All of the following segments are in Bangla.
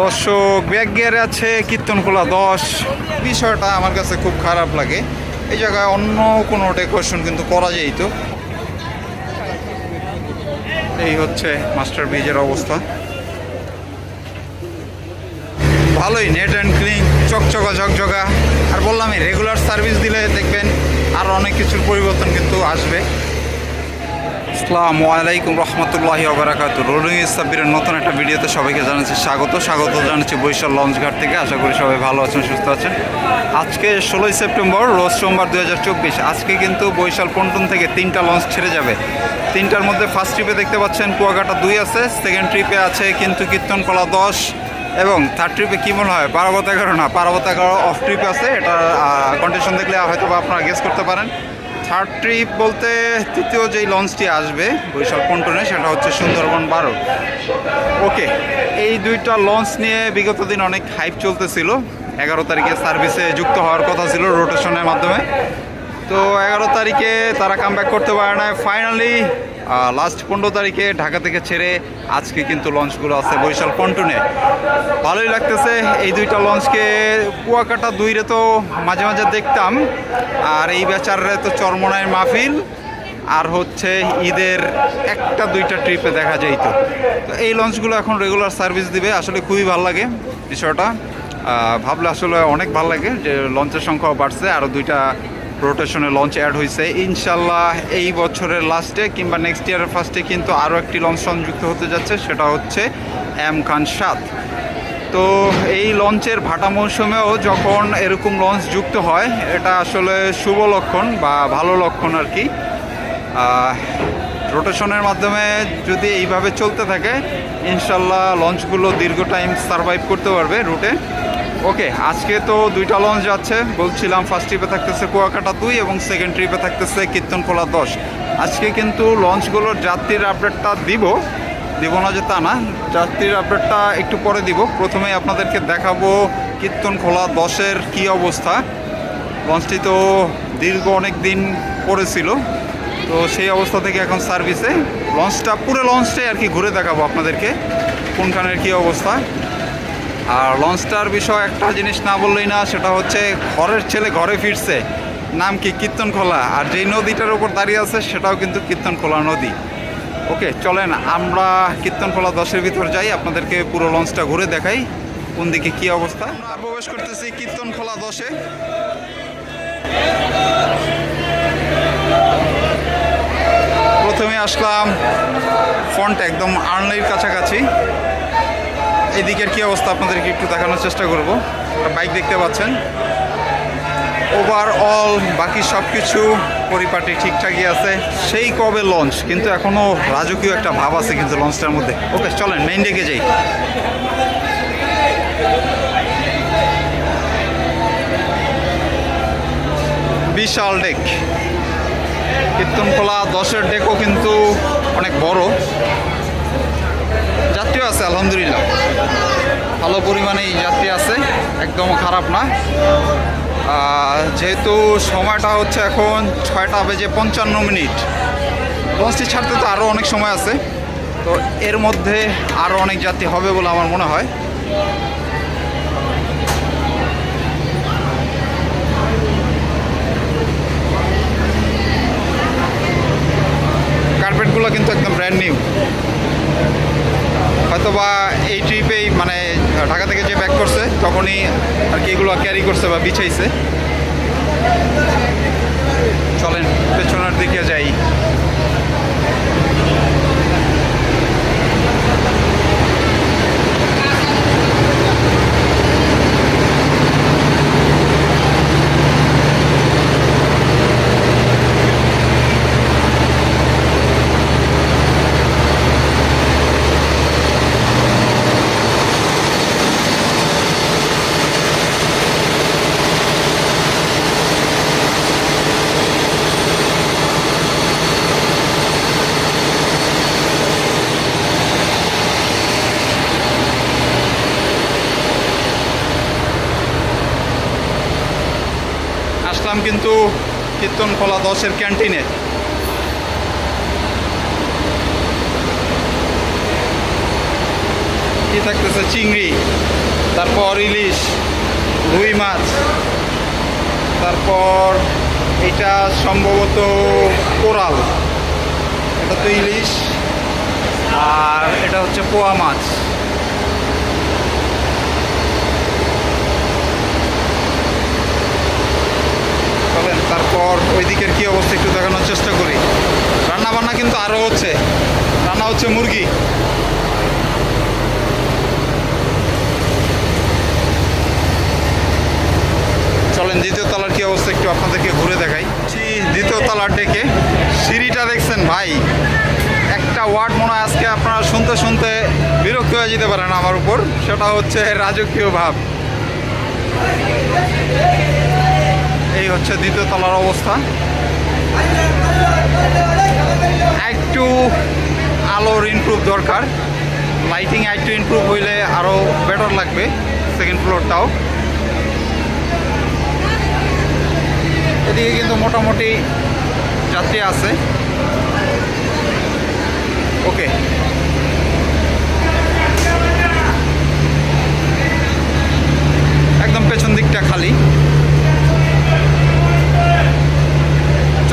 দর্শক ব্যাগ গিয়ারে আছে কীর্তনখোলা দশ। বিষয়টা আমার কাছে খুব খারাপ লাগে। এই জায়গায় অন্য কোনো ডেকোরেশন কিন্তু করা যেত এই হচ্ছে মাস্টার ব্রিজের অবস্থা। ভালোই নেট অ্যান্ড ক্লিন চকচকা, ঝকঝকা। আর বললামই রেগুলার সার্ভিস দিলে দেখবেন আরও অনেক কিছুর পরিবর্তন কিন্তু আসবে। আসসালামু আলাইকুম রহমতুল্লাহি ওবরাকাত রোলিং সাব্বিরের নতুন একটা ভিডিওতে সবাইকে জানাচ্ছি স্বাগত। স্বাগত জানাচ্ছি বরিশাল লঞ্চঘাট থেকে। আশা করি সবাই ভালো আছেন, সুস্থ আছেন। আজকে ষোলোই সেপ্টেম্বর, রোজ সোমবার দু হাজার চব্বিশ। আজকে কিন্তু বরিশাল পন্টন থেকে তিনটা লঞ্চ ছেড়ে যাবে। তিনটার মধ্যে ফার্স্ট ট্রিপে দেখতে পাচ্ছেন কুয়াকাটা দুই আছে সেকেন্ড ট্রিপে আছে কিন্তু কীর্তনকলা দশ এবং থার্ড ট্রিপে কী মনে হয়? পারাবত এগারো না, পারাবত এগারো অফ ট্রিপে আছে। এটা কন্ডিশন দেখলে হয়তো আপনারা গেস করতে পারেন। থার্ড ট্রিপ বলতে তৃতীয় যেই লঞ্চটি আসবে বরিশাল পন্টনে, সেটা হচ্ছে সুন্দরবন বারো। ওকে, এই দুইটা লঞ্চ নিয়ে বিগত দিন অনেক হাইপ চলতেছিল। এগারো তারিখে সার্ভিসে যুক্ত হওয়ার কথা ছিল রোটেশনের মাধ্যমে। তো এগারো তারিখে তারা কাম করতে পারে না ফাইনালি লাস্ট পনেরো তারিখে ঢাকা থেকে ছেড়ে আজকে কিন্তু লঞ্চগুলো আছে বরিশাল পন্টনে। ভালোই লাগতেছে এই দুইটা লঞ্চকে। কুয়াকাটা দুইরে তো মাঝে মাঝে দেখতাম, আর এই বেচারে তো চরমনায় মাহফিল, আর হচ্ছে ঈদের একটা দুইটা ট্রিপে দেখা যাইত। তো এই লঞ্চগুলো এখন রেগুলার সার্ভিস দিবে, আসলে খুবই ভালো লাগে বিষয়টা। ভাবলে আসলে অনেক ভালো লাগে যে লঞ্চের সংখ্যাও বাড়ছে আরও দুইটা রোটেশনে লঞ্চ অ্যাড হয়েছে ইনশাল্লাহ এই বছরের লাস্টে কিংবা নেক্সট ইয়ারের ফার্স্টে কিন্তু আরও একটি লঞ্চ সংযুক্ত হতে যাচ্ছে, সেটা হচ্ছে এম খান সাত। তো এই লঞ্চের ভাটা মৌসুমেও যখন এরকম লঞ্চ যুক্ত হয়, এটা আসলে শুভ লক্ষণ বা ভালো লক্ষণ আর কি। রোটেশনের মাধ্যমে যদি এইভাবে চলতে থাকে, ইনশাল্লাহ লঞ্চগুলো দীর্ঘ টাইম সারভাইভ করতে পারবে রুটে ওকে, আজকে তো দুইটা লঞ্চ যাচ্ছে। বলছিলাম ফার্স্ট ট্রিপে থাকতেছে কুয়াকাটা দুই এবং সেকেন্ড ট্রিপে থাকতেছে কীর্তনখোলা দশ। আজকে কিন্তু লঞ্চগুলোর যাত্রীর আপডেটটা দিব। দিব না যে তা না, যাত্রীর আপডেটটা একটু পরে দিব। প্রথমে আপনাদেরকে দেখাবো কীর্তনখোলা দশের কি অবস্থা। লঞ্চটি তো দীর্ঘ অনেক দিন পড়েছিল। তো সেই অবস্থা থেকে এখন সার্ভিসে লঞ্চটা পুরো লঞ্চটাই আর কি ঘুরে দেখাবো আপনাদেরকে। কোনখানের কি অবস্থা। আর লঞ্চটার বিষয় একটা জিনিস না বললেই না, সেটা হচ্ছে ঘরের ছেলে ঘরে ফিরছে। নাম কি? কীর্তনখোলা আর যেই নদীটার উপর দাঁড়িয়ে আছে, সেটাও কিন্তু কীর্তনখোলা নদী। ওকে, চলেন আমরা কীর্তনখোলা দশের ভিতর যাই, আপনাদেরকে পুরো লঞ্চটা ঘুরে দেখাই, কোন দিকে কী অবস্থা। প্রবেশ করতেছি কীর্তনখোলা দশে। প্রথমে আসলাম ফন্ট একদম আর্নলির কাছাকাছি। এদিকের কি অবস্থা আপনাদেরকে একটু দেখানোর চেষ্টা করব। বাইক দেখতে পাচ্ছেন। ওভারঅল বাকি সব কিছু পরিপাটি ঠিকঠাকই আছে। সেই কবে লঞ্চ কিন্তু এখনও রাজকীয় একটা ভাব আছে কিন্তু লঞ্চটার মধ্যে। ওকে চলেন মেইন ডেকে যাই। বিশাল ডেক কীর্তনখোলা দশের ডেকও কিন্তু অনেক বড়। যাত্রীও আছে, আলহামদুলিল্লাহ। ভালো পরিমাণেই যাত্রী আছে একদম খারাপ না। যেহেতু সময়টা হচ্ছে এখন ছয়টা বেজে পঞ্চান্ন মিনিট। লঞ্চটি ছাড়তে তো আরও অনেক সময় আছে। তো এর মধ্যে আরও অনেক যাত্রী হবে বলে আমার মনে হয়। কার্পেটগুলো কিন্তু একদম ব্র্যান্ড নিউ হয়তো বা এই ট্রিপেই মানে ঢাকা থেকে যে ব্যাক করছে, তখনই আর কি এগুলো ক্যারি করছে বা বিছাইছে। চলেন, পেছনের দিকে যাই আসলাম কিন্তু কীর্তনখোলা দশের ক্যান্টিনে। কেজি থাকতেছে? চিংড়ি, তারপর ইলিশ, রুই মাছ, তারপর এটা সম্ভবত কোরাল। এটা তো ইলিশ, আর এটা হচ্ছে পোয়া মাছ চলেন তারপর ওই দিকের কী অবস্থা একটু দেখানোর চেষ্টা করি। রান্নাবান্না কিন্তু আরও হচ্ছে। রান্না হচ্ছে মুরগি। চলেন, দ্বিতীয় তলার কী অবস্থা একটু আপনাদেরকে ঘুরে দেখাই। দ্বিতীয় তলার ডেকে সিঁড়িটা দেখছেন ভাই। একটা ওয়ার্ড মনে হয় আজকে আপনারা শুনতে শুনতে বিরক্ত হয়ে যেতে পারেন আমার উপর। সেটা হচ্ছে রাজকীয় ভাব। এই হচ্ছে দ্বিতীয় তলার অবস্থা। একটু আলোর ইমপ্রুভ দরকার। লাইটিং একটু ইমপ্রুভ হইলে আরও বেটার লাগবে সেকেন্ড ফ্লোরটাও এদিকে কিন্তু মোটামুটি যাত্রী আছে। ওকে একদম পেছন দিকটা খালি।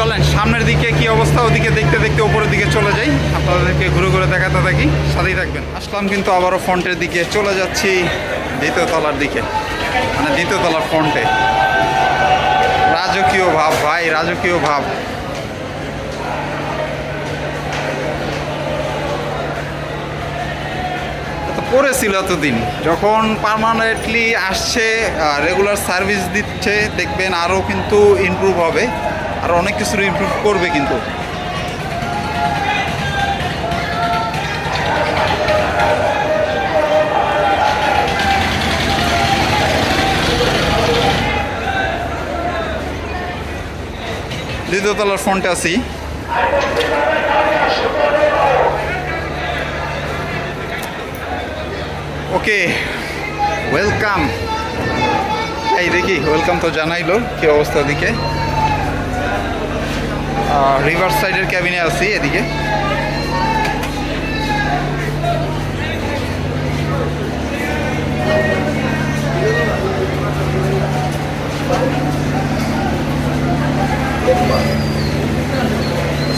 চলেন, সামনের দিকে কি অবস্থা? ওদিকে দেখতে দেখতে উপরের দিকে চলে যাই। আপনাদেরকে ঘুরে ঘুরে দেখাতে থাকি। সাথেই থাকবেন। আসলাম কিন্তু আবারও ফ্রন্টের দিকে। চলে যাচ্ছি দ্বিতীয় তলার দিকে। মানে দ্বিতীয় তলার ফ্রন্টে। রাজকীয় ভাব, ভাই, রাজকীয় ভাব। পড়েছিল এতদিন। যখন পার্মানেন্টলি আসছে রেগুলার সার্ভিস দিচ্ছে, দেখবেন আরও কিন্তু ইমপ্রুভ হবে। আর অনেক কিছুর ইমপ্রুভ করবে কিন্তু। দ্বিতীয় তলার ফ্রন্টে আছি। ওকে ওয়েলকাম এই দেখি ওয়েলকাম তো জানাইলো, কি অবস্থা দিকে রিভার সাইডের ক্যাবিনে আছি এদিকে।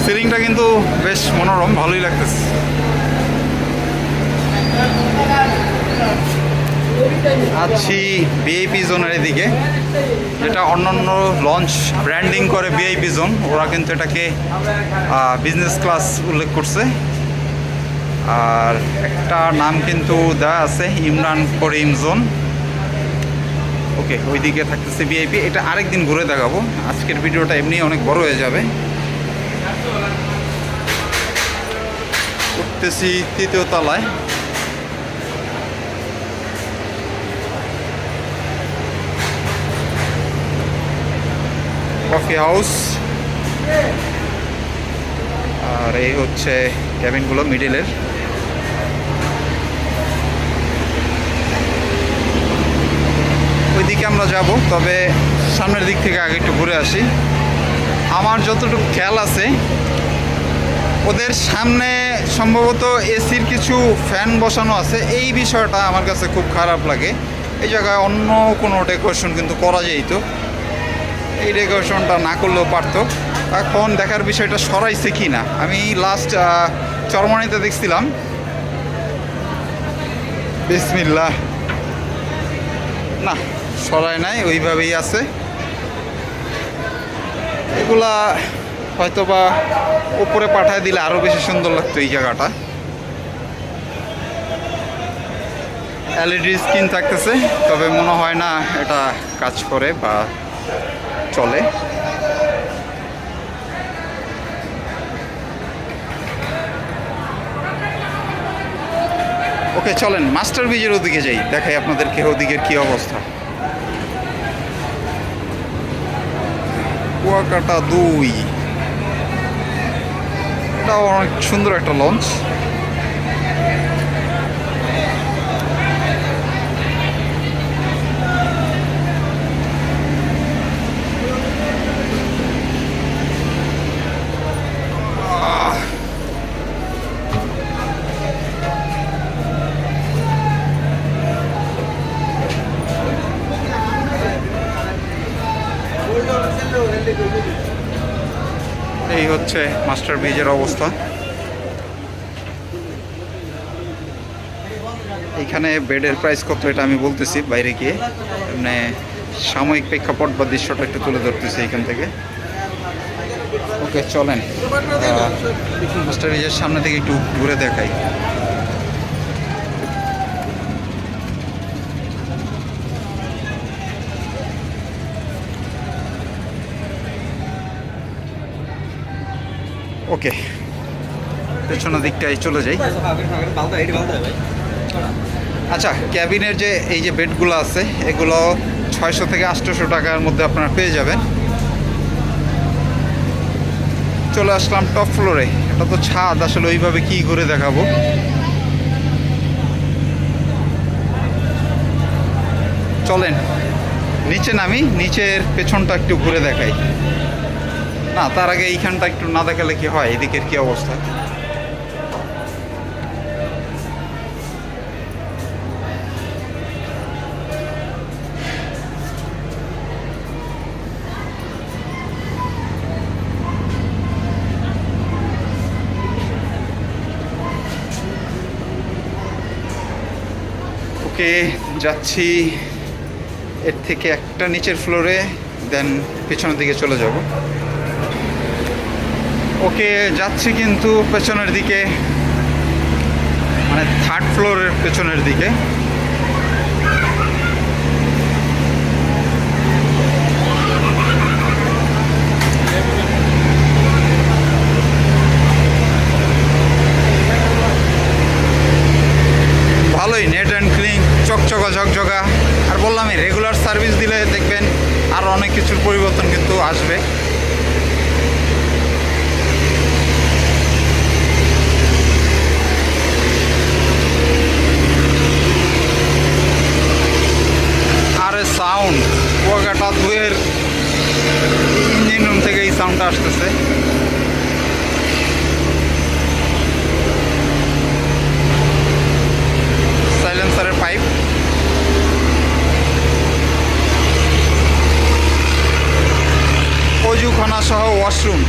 সিলিংটা কিন্তু বেশ মনোরম ভালোই লাগতেছে। আছি বিআইপি জোনের এদিকে। যেটা অন্যান্য লঞ্চ ব্র্যান্ডিং করে বিআইপি জোন ওরা কিন্তু এটাকে বিজনেস ক্লাস উল্লেখ করছে। আর একটা নাম কিন্তু দেওয়া আছে, ইমরান করিম জোন ওকে, ওইদিকে থাকতেছে বিআইপি এটা আরেকদিন ঘুরে দেখাবো। আজকের ভিডিওটা এমনি অনেক বড় হয়ে যাবে। উঠতেছি তৃতীয় তলায়। কফি হাউস আর এই হচ্ছে ক্যাবিনগুলো মিডিলের ওইদিকে আমরা যাব, তবে সামনের দিক থেকে আগে একটু ঘুরে আসি। আমার যতটুকু খেয়াল আছে, ওদের সামনে সম্ভবত এসির কিছু ফ্যান বসানো আছে। এই বিষয়টা আমার কাছে খুব খারাপ লাগে। এই জায়গায় অন্য কোনো ডেকোরেশন কিন্তু করা যেত। এই ডেকোরেশনটা না করলেও পারতো। এখন দেখার বিষয়টা সরাইছে কি না? আমি লাস্ট চরমানিতে দেখছিলাম। বিসমিল্লা না সরাই নাই, ওইভাবেই আছে। এগুলা হয়তো বা উপরে পাঠায় দিলে আরও বেশি সুন্দর লাগতো এই জায়গাটা। এলইডি স্ক্রিন থাকতেছে, তবে মনে হয় না এটা কাজ করে বা চলে। ওকে, চলেন, মাস্টার ব্রিজের ওদিকে যাই, দেখাই আপনাদেরকে ওদিকের কি অবস্থা। কুয়াকাটা দুই। এটাও অনেক সুন্দর একটা লঞ্চ এই হচ্ছে মাস্টার ব্রিজের অবস্থা। এখানে বেডের প্রাইস কত এটা আমি বলতেছি বাইরে গিয়ে। মানে সাময়িক প্রেক্ষাপট বা দৃশ্যটা একটু তুলে ধরতেছি এখান থেকে। ওকে, চলেন। মাস্টার ব্রিজের সামনে থেকে একটু ঘুরে দেখাই। ওকে, পেছনের দিকটায় চলে যাই। আচ্ছা ক্যাবিনের যে এই যে বেডগুলো আছে, এগুলো ছয়শো থেকে আটশোশো টাকার মধ্যে আপনারা পেয়ে যাবেন। চলে আসলাম টপ ফ্লোরে এটা তো ছাদ, আসলে ওইভাবে কি ঘুরে দেখাবো? চলেন, নিচে নামি, নিচের পেছনটা একটু ঘুরে দেখাই। না, তার আগে এইখানটা একটু না দেখালে কি হয়? এদিকের কি অবস্থা? ওকে, যাচ্ছি এর থেকে একটা নিচের ফ্লোরে দেন পেছনের দিকে চলে যাব। ওকে, যাচ্ছি কিন্তু পেছনের দিকে মানে থার্ড ফ্লোরের পেছনের দিকে ভালোই নেট অ্যান্ড ক্লিন চকচকা ঝকঝকা আর বললামই রেগুলার সার্ভিস দিলে দেখবেন আর অনেক কিছুর পরিবর্তন কিন্তু আসবে আরে সাউন্ড কুয়াকাটা দুয়ের ইঞ্জিন রুম থেকে এই সাউন্ডটা আসতেছে সাইলেন্সারের পাইপ অজুখানা সহ ওয়াশরুম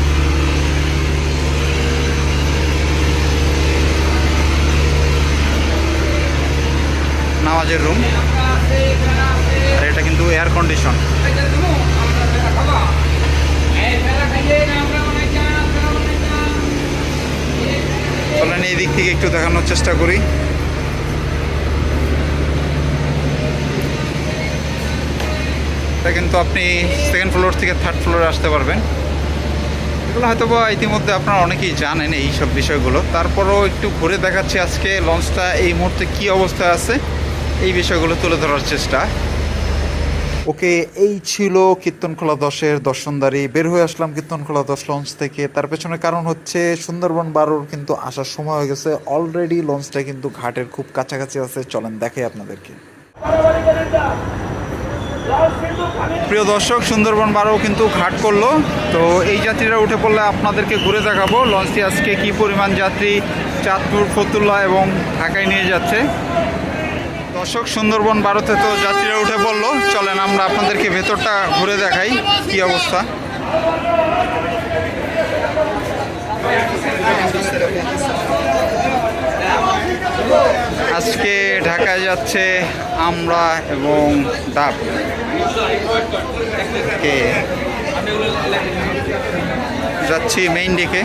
নামাজের রুম আর এটা কিন্তু এয়ার কন্ডিশন চলেন এই দিক থেকে একটু দেখানোর চেষ্টা করি। এটা কিন্তু আপনি সেকেন্ড ফ্লোর থেকে থার্ড ফ্লোরে আসতে পারবেন। এগুলো হয়তো বা ইতিমধ্যে আপনারা অনেকেই জানেন এই সব বিষয়গুলো। তারপরও একটু ঘুরে দেখাচ্ছি আজকে লঞ্চটা এই মুহূর্তে কি অবস্থায় আছে। এই বিষয়গুলো তুলে ধরার চেষ্টা। ওকে, এই ছিল কীর্তনখোলা দশের দর্শনদারি বের হয়ে আসলাম কীর্তনখোলা দশ লঞ্চ থেকে। তার পেছনে কারণ হচ্ছে সুন্দরবন বারোর কিন্তু আসার সময় হয়ে গেছে। অলরেডি লঞ্চটা কিন্তু ঘাটের খুব কাছাকাছি আছে। চলেন দেখাই আপনাদেরকে। প্রিয় দর্শক, সুন্দরবন বারো কিন্তু ঘাট করল। তো এই যাত্রীরা উঠে পড়লে আপনাদেরকে ঘুরে দেখাবো লঞ্চটি আজকে কি পরিমাণ যাত্রী, চাঁদপুর, ফতুল্লা এবং ঢাকায় নিয়ে যাচ্ছে। দর্শক, সুন্দরবন বারোতে তো যাত্রীরা উঠে পড়ল। চলেন আমরা আপনাদেরকে ভেতরটা ঘুরে দেখাই কি অবস্থা। আজকে ঢাকায় যাচ্ছে আমরা এবং ডাব। যাচ্ছি মেইন ডেকে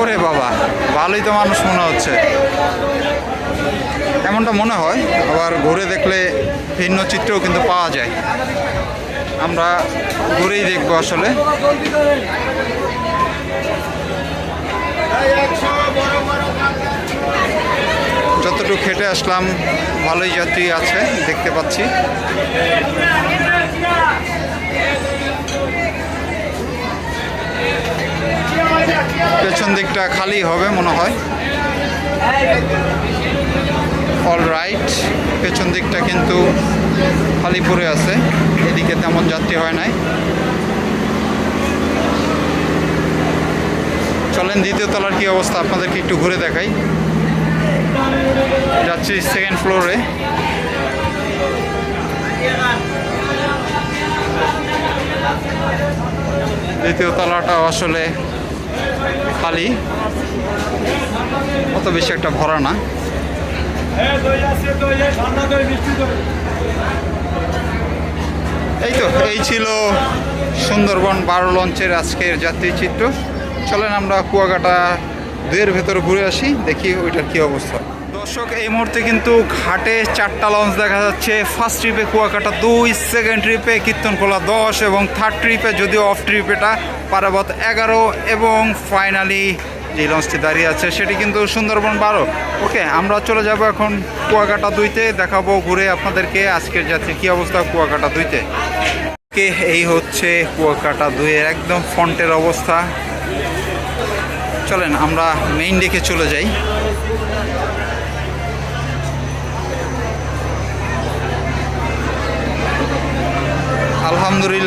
ওরে বাবা, ভালোই তো মানুষ মনে হচ্ছে। এমনটা মনে হয়, আবার ঘুরে দেখলে ভিন্ন চিত্রও কিন্তু পাওয়া যায়। আমরা ঘুরেই দেখব আসলে। যতটুকু খেটে আসলাম, ভালোই যাত্রী আছে, দেখতে পাচ্ছি। পেছন দিকটা খালি হবে মনে হয়। অল রাইট পেছন দিকটা কিন্তু খালি পড়ে আছে। এদিকে তেমন যাত্রী হয় নাই। চলেন দ্বিতীয় তলার কি অবস্থা? আপনাদেরকে একটু ঘুরে দেখাই। যাচ্ছি সেকেন্ড ফ্লোরে দ্বিতীয় তলাটা আসলে খালি অত বেশি একটা ভরা না। এই তো, এই ছিল সুন্দরবন বারো লঞ্চের আজকের যাত্রী চিত্র। চলেন আমরা কুয়াকাটা দুয়ের ভেতর ঘুরে আসি, দেখি ওইটার কী অবস্থা। দর্শক, এই মুহূর্তে কিন্তু ঘাটে চারটা লঞ্চ দেখা যাচ্ছে। ফার্স্ট ট্রিপে কুয়াকাটা দুই সেকেন্ড ট্রিপে কীর্তনখোলা দশ এবং থার্ড ট্রিপে যদিও অফ ট্রিপ এটা, পারাবত এগারো এবং ফাইনালি যে লঞ্চটি দাঁড়িয়ে আছে সেটি কিন্তু সুন্দরবন বারো। ওকে আমরা চলে যাব এখন কুয়াকাটা দুইতে, দেখাবো ঘুরে আপনাদেরকে আজকের যাত্রী কী অবস্থা কুয়াকাটা দুইতে। এই হচ্ছে কুয়াকাটা দুইয়ের একদম ফন্টের অবস্থা। চলেন, আমরা মেইন ডেকে চলে যাই।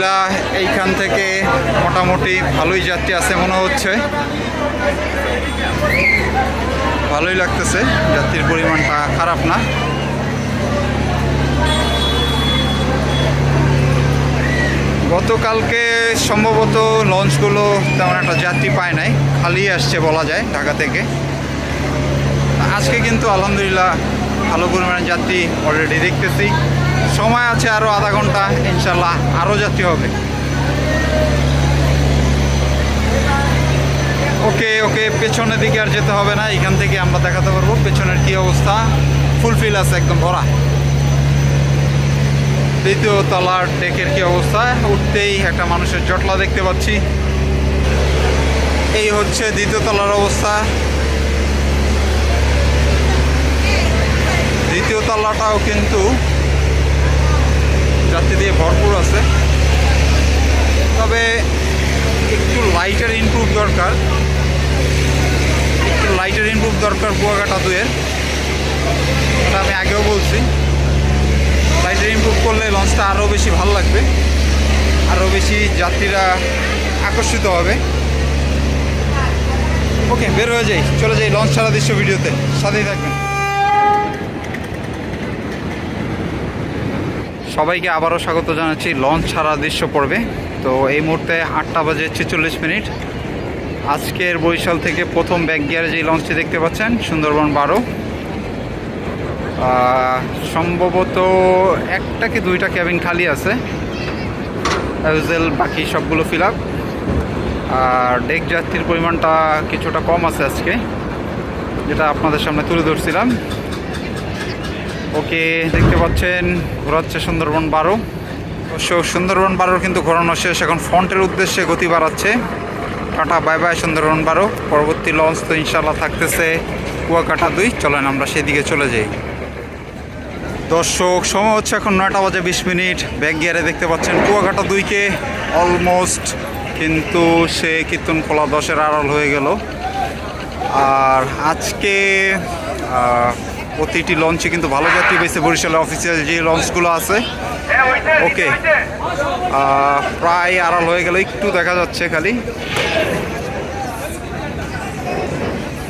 আলহামদুলিল্লাহ, এইখান থেকে মোটামুটি ভালোই যাত্রী আছে মনে হচ্ছে। ভালোই লাগতেছে, যাত্রীর পরিমাণটা খারাপ না। গতকালকে সম্ভবত লঞ্চগুলো তেমন একটা যাত্রী পায় নাই, খালি আসছে বলা যায় ঢাকা থেকে। আজকে কিন্তু আলহামদুলিল্লাহ ভালো পরিমাণে যাত্রী অলরেডি দেখতেছি। সময় আছে আরও আধা ঘণ্টা ইনশাল্লাহ আরও যাত্রী হবে। ওকে ওকে, পেছনের দিকে আর যেতে হবে না, এখান থেকে আমরা দেখাতে পারব পেছনের কি অবস্থা। ফুলফিল আছে একদম ভরা। দ্বিতীয় তলার ডেকের কি অবস্থা? উঠতেই একটা মানুষের জটলা দেখতে পাচ্ছি। এই হচ্ছে দ্বিতীয় তলার অবস্থা। দ্বিতীয় তলাটাও কিন্তু যাত্রী দিয়ে ভরপুর আছে। তবে একটু লাইটের ইমপ্রুভ দরকার। একটু লাইটের ইমপ্রুভ দরকার কুয়াকাটা দুয়ের। এটা আমি আগেও বলছি। লাইটের ইমপ্রুভ করলে লঞ্চটা আরও বেশি ভালো লাগবে। আরও বেশি যাত্রীরা আকর্ষিত হবে। ওকে বের হয়ে যাই। চলে যাই লঞ্চ ছাড়া দৃশ্য ভিডিওতে। সাথেই থাকবেন। সবাইকে আবারও স্বাগত জানাচ্ছি। লঞ্চ ছাড়া দৃশ্য পড়বে তো এই মুহূর্তে আটটা বাজে ছেচল্লিশ মিনিট। আজকের বরিশাল থেকে প্রথম ব্যাক গিয়ারে যে লঞ্চটি দেখতে পাচ্ছেন, সুন্দরবন বারো। সম্ভবত একটা কি দুইটা ক্যাবিন খালি আছে। বাকি সবগুলো ফিল আপ আর ডেক যাত্রীর পরিমাণটা কিছুটা কম আছে আজকে, যেটা আপনাদের সামনে তুলে ধরছিলাম। ওকে, দেখতে পাচ্ছেন, ঘোরাচ্ছে সুন্দরবন বারো। অবশ্য সুন্দরবন বারোর কিন্তু ঘোরানো শেষ, এখন ফ্রন্টের উদ্দেশ্যে গতি বাড়াচ্ছে। কাটা বাই বাই সুন্দরবন বারো। পরবর্তী লঞ্চ তো ইনশাল্লাহ থাকতেছে কুয়াকাটা দুই। চলেন আমরা সেদিকে চলে যাই। দর্শক, সময় হচ্ছে এখন নয়টা বাজে বিশ মিনিট। ব্যাক গিয়ারে দেখতে পাচ্ছেন কুয়াকাটা দুইকে অলমোস্ট কিন্তু সে কীর্তন খোলা দশের আড়াল হয়ে গেল। আর আজকে প্রতিটি লঞ্চে কিন্তু ভালো যাত্রী পেয়েছে বরিশালের অফিসিয়াল যে লঞ্চগুলো আছে। ওকে প্রায় আড়াল হয়ে গেল, একটু দেখা যাচ্ছে খালি।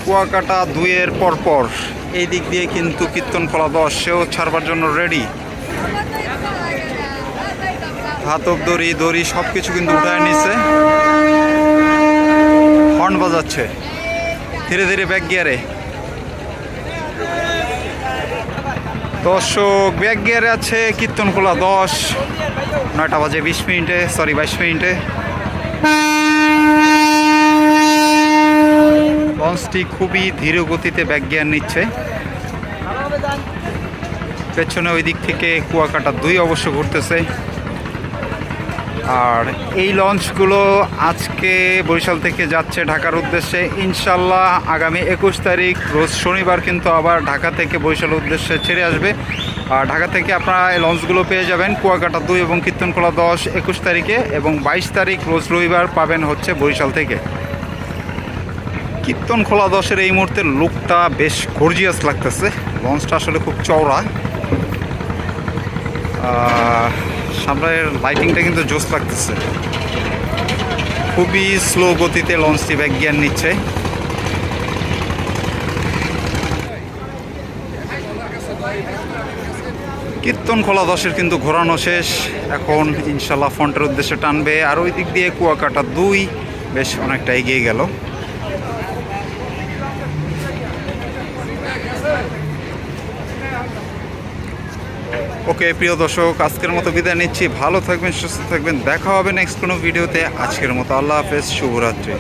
কুয়াকাটা দুইয়ের পর পর এই দিক দিয়ে কিন্তু কীর্তন খোলা দশ সেও ছাড়বার জন্য রেডি হাতক দড়ি দড়ি সব কিছু কিন্তু উঠায় নিচ্ছে হর্ন বাজাচ্ছে। ধীরে ধীরে ব্যাক গিয়ারে দর্শক, ব্যাগ গিয়ারে আছে কীর্তন খোলা দশ। নয়টা বাজে বিশ মিনিটে সরি বাইশ মিনিটে। লঞ্চটি খুবই ধীর গতিতে ব্যাগ গিয়ার নিচ্ছে। পেছনে ওই দিক থেকে কুয়াকাটা দুই অবশ্য ঘুরতেছে। আর এই লঞ্চগুলো আজকে বরিশাল থেকে যাচ্ছে ঢাকার উদ্দেশ্যে। ইনশাল্লাহ আগামী একুশ তারিখ, রোজ শনিবার কিন্তু আবার ঢাকা থেকে বরিশাল উদ্দেশ্যে ছেড়ে আসবে। আর ঢাকা থেকে আপনারা এই লঞ্চগুলো পেয়ে যাবেন কুয়াকাটা দুই এবং কীর্তনখোলা দশ একুশ তারিখে এবং বাইশ তারিখ রোজ রবিবার পাবেন হচ্ছে বরিশাল থেকে। কীর্তন খোলা দশের এই মুহূর্তে লুকটা বেশ গর্জিয়াস লাগতেছে। লঞ্চটা আসলে খুব চওড়া। সামনের লাইটিংটা কিন্তু জোস লাগতেছে। খুবই স্লো গতিতে লঞ্চটি ব্যাক গিয়ার নিচ্ছে। কীর্তন খোলা দশের কিন্তু ঘোরানো শেষ। এখন ইনশাল্লাহ ফন্টের উদ্দেশ্যে টানবে। আর ওই দিক দিয়ে কুয়াকাটা দুই, বেশ অনেকটা এগিয়ে গেল। ওকে, প্রিয় দর্শক, আজকের মতো বিদায় নিচ্ছি। ভালো থাকবেন, সুস্থ থাকবেন। দেখা হবে নেক্সট কোনো ভিডিওতে আজকের মতো আল্লাহ হাফেজ, শুভরাত্রি।